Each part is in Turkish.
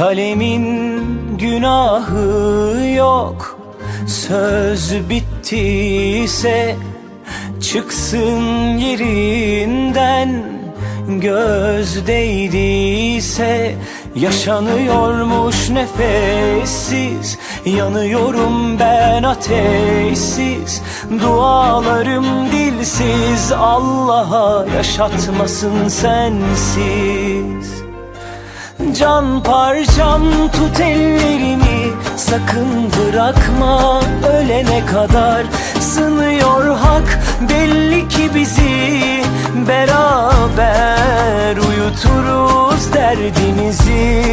Kalemin günahı yok. Söz bittiyse Çıksın yerinden. Göz değdiyse Yaşanıyormuş nefessiz. Yanıyorum ben ateşsiz. Dualarım dilsiz. Allah'a yaşatmasın sensiz Can parçam tut ellerimi. Sakın bırakma ölene kadar. Sınıyor hak belli ki bizi. Beraber uyuturuz derdimizi.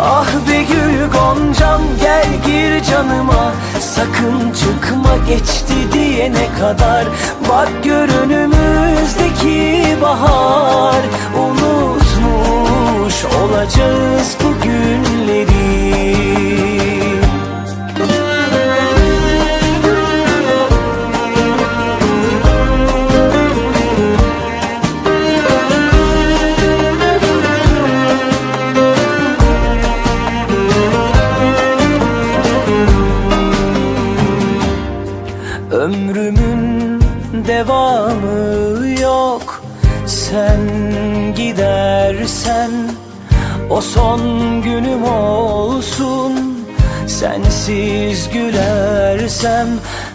Ah be gül goncam gel gir canıma. Sakın çıkma geçti diyene kadar. Bak gör önümüzdeki bahar. Unutmuş Sen gidersen O son günüm olsun. Sensiz gülersem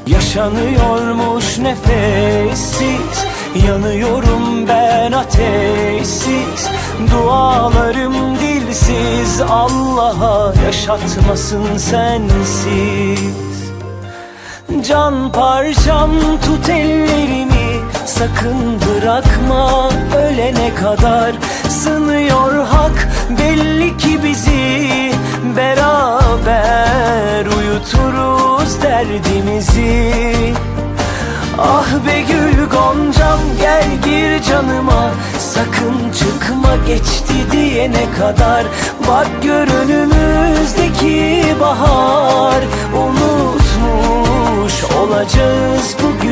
Yaşanıyormuş nefessiz. Yanıyorum ben ateşsiz Dualarım dilsiz. Allah'a yaşatmasın sensiz. Can parçam tut ellerimi Sakın bırakma. Ölene kadar Sınıyor hak. Belli ki bizi Beraber uyuturuz derdimizi. Ah be gül goncam gel gir canıma. Sakın çıkma geçti diyene kadar. Bak gör önümüzdeki bahar. Unutmuş olacağız bu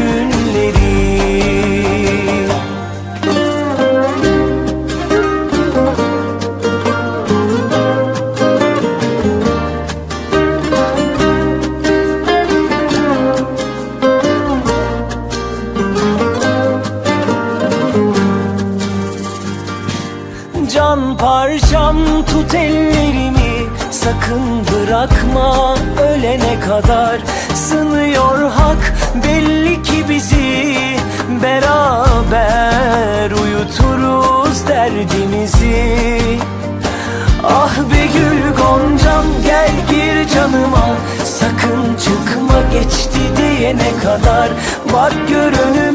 Can parçam tut ellerimi. Sakın bırakma ölene kadar. Sınıyor hak belli ki bizi. Beraber uyuturuz derdimizi. Ah be gül goncam gel gir canıma. Sakın çıkma geçti diyene kadar. Bak gör önü